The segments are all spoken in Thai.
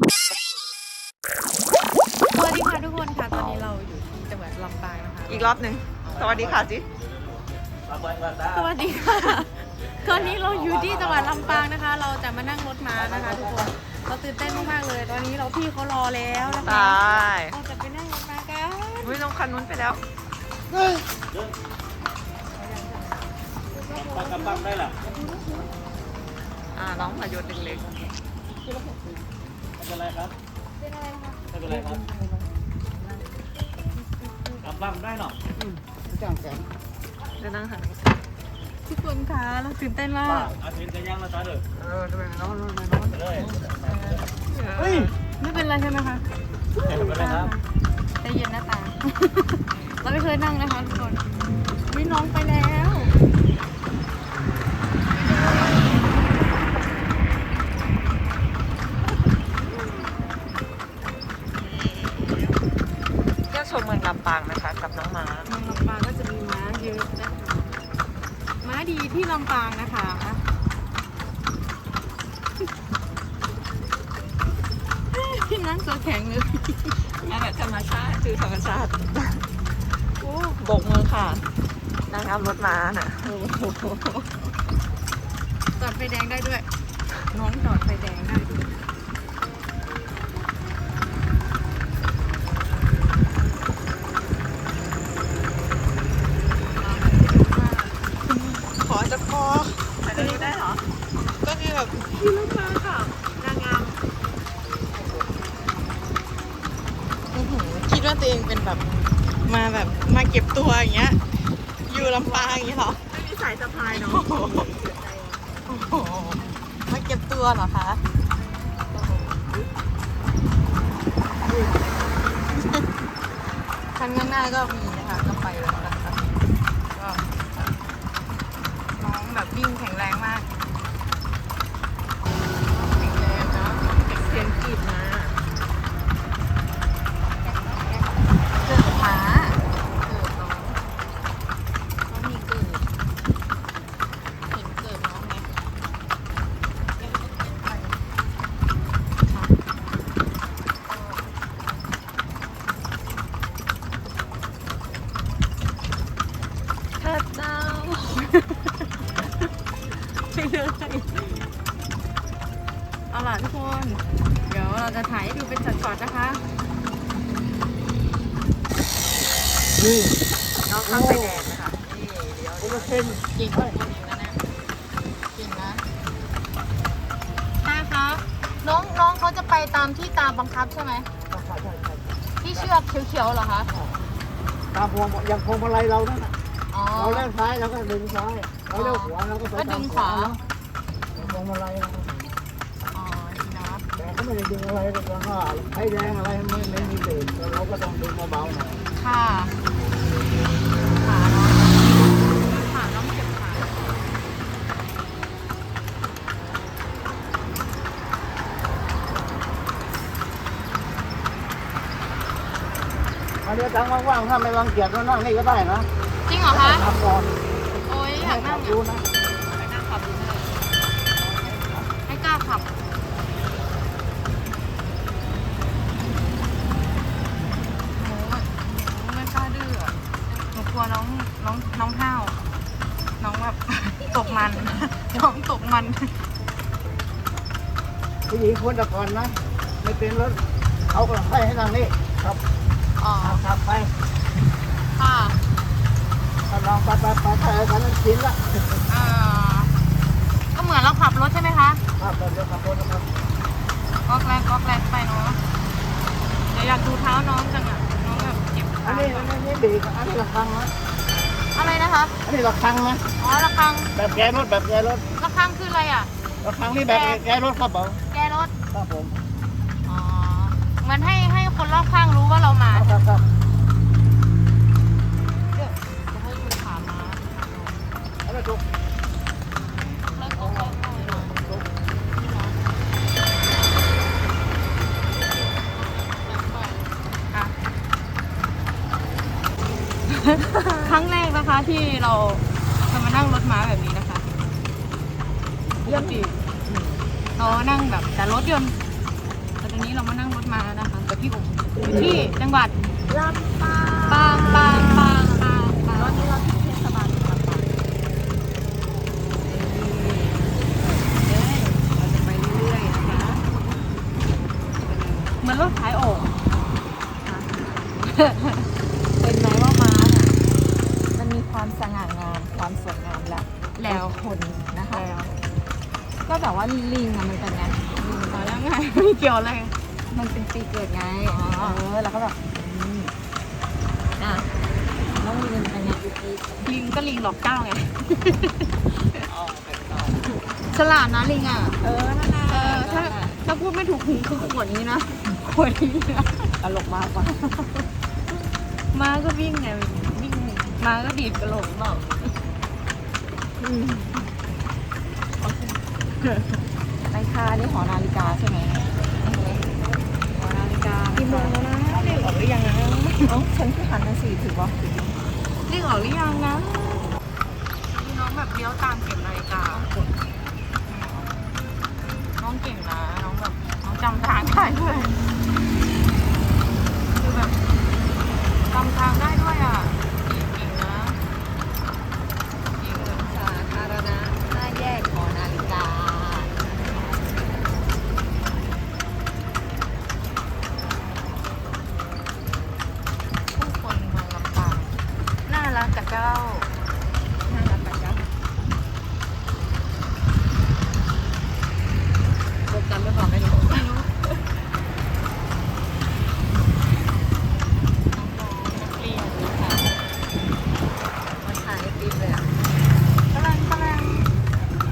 สวัสดีค่ะทุกคนค่ะ ตอนนี้เราอยู่ที่จังหวัดลำปางนะคะ อีกรอบหนึ่งสวัสดีค่ะจิสวัสดีค่ะ ตอนนี้เราอยู่ที่จังหวัดลำปางนะคะ เราจะมานั่งรถม้านะคะทุกคน เราตื่นเต้นมากๆเลย ตอนนี้เราพี่เขารอแล้วนะตคะายเราจะไปนั่งรถม้ากันวิ่งลงคันนู้นไปแล้วปังกำปังได้หรออ่าน้องพายศเล็กไม่ เป็นไรครับ เป็นอะไรนะคะไม่เป็นไรครับกำปังได้หรอๆจะนั่งหันทุกคนคะเราตื่นเต้นมาป้ากอาทิตย์จะย่างแล้วจ้าเด้อเออดูน้องดูน้องไปเลยเฮ้ยไม่เป็นไรใช่ไหมคะไม่เป็นไรครับใจเย็นนะตา เราไม่เคยนั่งนะคะทุกคนวิน้องไปแล้ว เที่ยวชมเมืองลำปางนะคะ กับน้องม้า เมืองลำปางก็จะมีม้าเยอะนะคะม้าดีที่ลำปางนะคะ พี่นั่งตัวแข็งเลยงานแบบธรรมชาติคือธรรมชาติโอ้โบกมือค่ะนางงามรถม้าน่ะจอดไฟแดงได้ด้วย น้องจอดไฟแดงได้ด้วยขอจะพอถ่ายตรงนี้ได้เหรอ ก็คือแบบพี่รถม้าค่ะนางงามอื้อหือคิดว่า ตัวเองเป็นแบบมาแบบมาเก็บตัวอย่างเงี้ย อยู่ลำปางอย่างเงี้ยเหรอ ไม่มีสายสะพายเนาะโอ้โหมาเก็บตัวเหรอคะคันข้างหน้าก็มีนะคะ ก็ไปแล้วนะคะก็น้องแบบวิ่งแข็งแรงมาก แข็งแรงเนาะเด็กเสียงกรีดมาเกิดหมาเกิดน้องน้องมีเกิด เห็นเกิดน้องไหมพระเจ้าไม่เลยเอาล่ะทุกคน เดี๋ยวเราจะถ่ายให้ดูเป็นช็อตๆนะคะ นี่น้องข้ามไฟแดงนะคะนี่เดี๋ยวคนละเส้นเก่งมากจริงนะเนี่ยเก่งนะใช่ครับน้องน้องเขาจะไปตามที่ตามบังคับใช่ไหมใช่ใช่ใช่ที่เชือกเขียวๆเหรอคะตามพวงอย่างพวงมาลัยเรานั่นน่ะอ๋อเราเลี้ยวซ้ายเราก็ดึงซ้ายเราเลี้ยวขวาเราก็ไปก็ดึงขวาพวงมาลัยเราอ๋อดีนะแต่ก็ ไม่ได้ดึงอะไรเราก็ไฟแดงอะไรไม่ไม่มีเบรกเราก็ต้องดึงเบาๆหน่อยค่ะขาเนาะขาต้องเก็บขาอันนี้ตังว่างๆถ้าไม่รังเกียจก็นั่งนี่ก็ได้นะจริงเหรอคะขับก่อนโอ้ยอยากนั่งดูอะนะไปนั่งขับดูเลยไม่กล้าขับโอ้ยไม่กล้าดื้ออะหนูก ลัวน้องน้องน้องห้าว น้องแบบตกมัน น้องตกมัน ผู้หญิงควรจะก่อนนะไม่เป็นรถเขาก็ให้ให้นั่งนี่ครับอ๋อขับขับไปค่ะถ้าลองไปไปไปไปไปนั้นชินละเอ่อก็เหมือนเราขับรถใช่ไหมคะครับเดี๋ยวขับรถนะครับก๊อกแรกก๊อกแรกไปเนาะเดี๋ยวอยากดูเท้าน้องจังอะน้ อันนี้อันนี้นี่ดีอันนี้ระฆังนะอะไรนะคะอันนี้ระฆังนะอ๋อระฆังแบบแกรถแบบแกรถระฆังคืออะไรอะระฆังนี่แบบแกรถครับผมแกรถครับผมอ๋อมันให้ให้คนรอบข้างรู้ว่าเรามาครับครับเดี๋ยวจะให้ดูขามาอันนี้ถูก แล้วก็ค่อยๆเนาะ ถูก นี่เนาะอะ ครั้งแรกนะคะที่เราจะมานั่งรถม้าแบบนี้นะคะปกติเรานั่งแบบแต่รถยนต์แต่เป็นวันนี้เรามานั่งรถมานะคะกับพี่อุ๋มอยู่ที่จังหวัดลำปาปางปางปางปางปางตอนนี้เราที่เทศบาลลำปางเราจะไปเรื่อยๆนะคะเหมือนรถขายโอ่ง ป็นปีเกิดไงอ๋อเออแล้วก็แบบอืมอะน้องลิงมันเป็นไงลิงก็ลิงหลอกเจ้าไงฉลาดนะลิงอะ เออนั่นแหละเออถ้าถ้าพูดไม่ถูกหูคือขวดนี้นะขวดนี้นะตลกมากกว่าม้าก็วิ่งไงวิ่งม้าก็ดีดกระโหลกเปล่าไปค่ะนี่หอนาฬิกาใช่ไหม หอนาฬิกากี่โมงแล้วนะเรียกออกหรือยังนะ เอ้าฉันที่หันมาสี่ถือว่าเรียกออกหรือยังนะคือน้องแบบเลี้ยวตามเข็มนาฬิกา น้องเก่งนะ น้องแบบน้องจำทางได้ด้วย คือแบบจำทางได้ด้วยอะเก่งนะเก่งเลย สาธารณะหน้าแยกหอนาฬิกา ผู้คนเมืองลำปางน่ารักกับเจ้า น่ารักปะจ๊ะ โปรแกรมไม่บอกไม่รู้ไม่รู้น้องๆนักเรียนนะคะ มาถ่ายไอติมเลยอะ กำลังกำลัง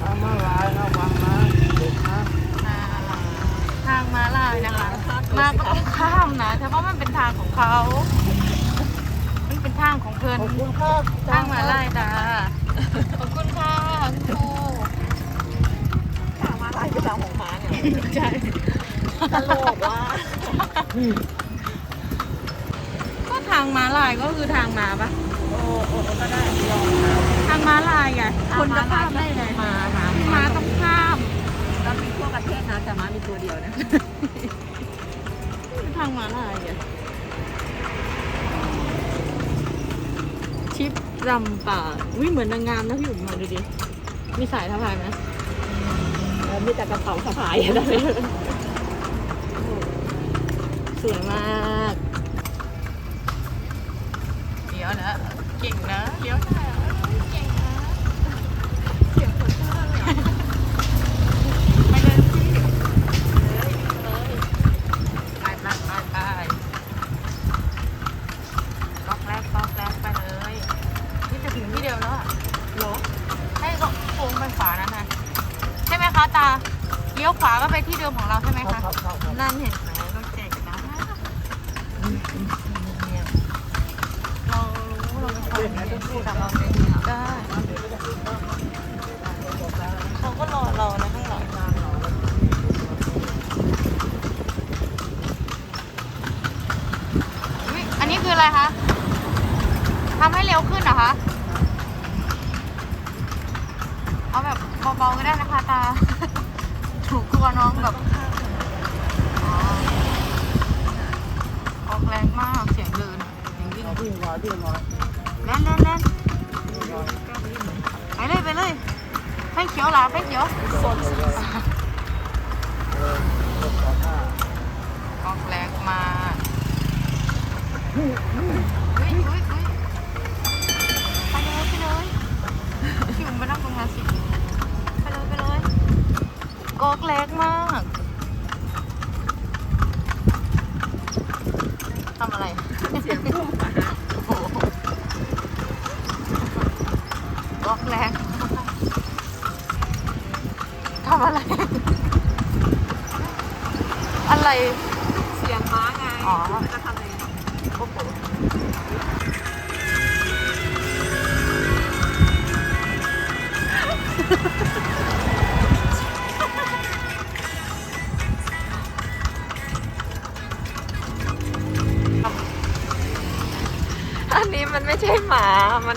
ทางมาลายระวังนะเด็กนะ มาลายทางม้าลายนะคะ มาก็ต้องข้ามนะแต่ว่ามันเป็นทางของเขา มันเป็นทางของเพื่อน ขอบคุณครับ ทางม้าลายจ้าขอบคุณค่ะคุณครู ทางมาลายคือทางของม้าเนี่ย ใช่ตลกว่า ก็ทางม้าลายก็คือทางม้าปะโอ้โอ้ก็ได้ลองทางม้าลายไงคนจะข้ามได้ไงมาหาม้าต้องข้ามเรามีทั่วประเทศนะแต่ม้ามีตัวเดียวนะทางม้าลายไงชิปรำป่าวิเหมือนนางงามนะพี่อุ๋มมาดูดิมีสายสะพายไหม แล้วมีแต่กระเป๋าสะพายอะสวยมากเลี้ยวนะ เก่งนะเลี้ยวได้อะเก่งนะเสียงคนชอบเลยไปเลยพี่เลยเลยไปไปไปไปล็อกแรกล็อกแรกไปเลยนี่จะถึงที่เดียวแล้วอะเหรอให้ก็โค้งไปขวานั่นนะใช่ไหมคะตาเลี้ยวขวาก็ไปที่เดิมของเราใช่ไหม ครั คะ บครับครับครับ นั่นเห็นไหมเราเก่งนะเรารู้เราเป็นคนที่พูดแต่เราไม่ได้เขาก็รอเรานะข้างหลังอุ๊ยอันนี้คืออะไรคะทำให้เร็วขึ้นเหรอคะ เอาแบบเบาๆก็ได้นะคะตา ถูกกลัวน้อง แบบออกแรงมากเสียงเดินเสียงวิ่งวิ่งมาวิ่งมาเล่นเล่นเล่นวิ่งไปเลยไปเลยไฟเขียวหลาไฟเขียวสดออกแรงมากเฮ้ยเฮ้ยเฮ้ยไปเลยไปเลยพี่อุ่มไปนั่งตรงนั้นสิไปเลยไปเลย ออกแรงมากทำอะไร เสียงพุ่งมาโอ้โหออกแรงทำอะไร อะไร เสียงม้าไงอ๋อ จะทำอะไรโอ้โห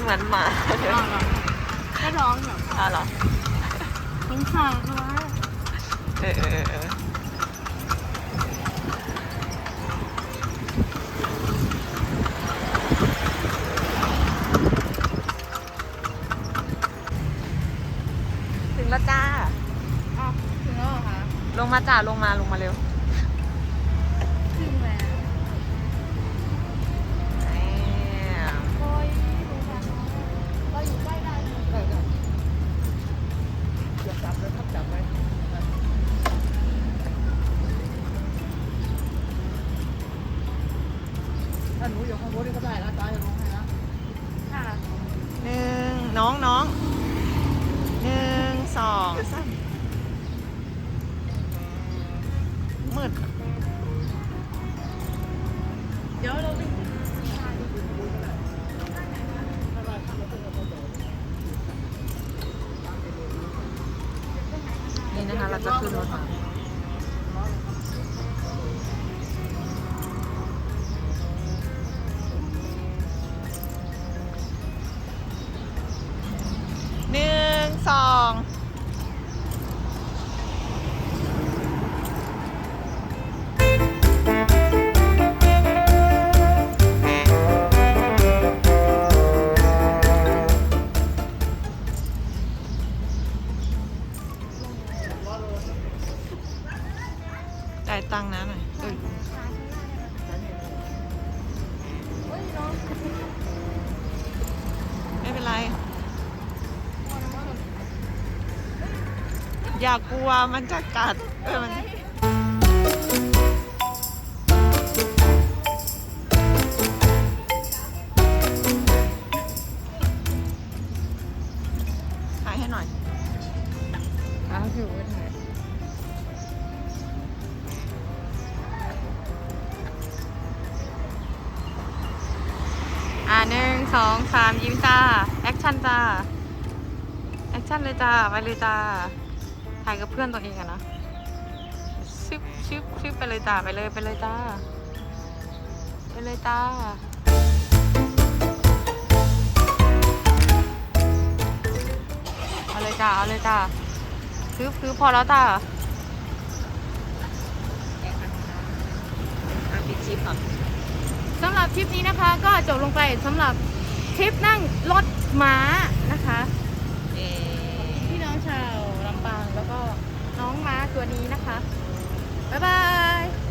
นั้นมาอ้าเหรอก็ร้องเหรออ้อเหรอสงสารเขเออเออเออถึงแล้วจ้าถึงแล้วเหอะลงมาจ้าลงมาลงมาเร็ว เลยครับจับไว้ถ้าหนูอยู่ข้างบนนี่ก็ได้นะตาจะลงให้นะค่ะหนึ่งน้องน้องหนึ่งสองสาม นี่นะ อย่ากลัวมันจะกัดเออมันถ่ายให้หน่อยเอาถือไว้ถ่ายอ่าหนึ่งสองสามยิ้มจ้า แอคชั่นจ้า แอคชั่นเลยจ้า ไปเลยจ้า ถ่ายกับเพื่อนตัวเองอะนะชึบชึบชึบไปเลยจ้าไปเลยไปเลยจ้าไปเลยจ้าเอาเลยจ้าเอาเลยจ้าคือคือพอแล้วจ้าอะปิดคลิปก่อนสำหรับทริปนี้นะคะ ก็จบลงไปสำหรับทริปนั่งรถหมา ก็น้องม้าตัวนี้นะคะ บ๊ายบาย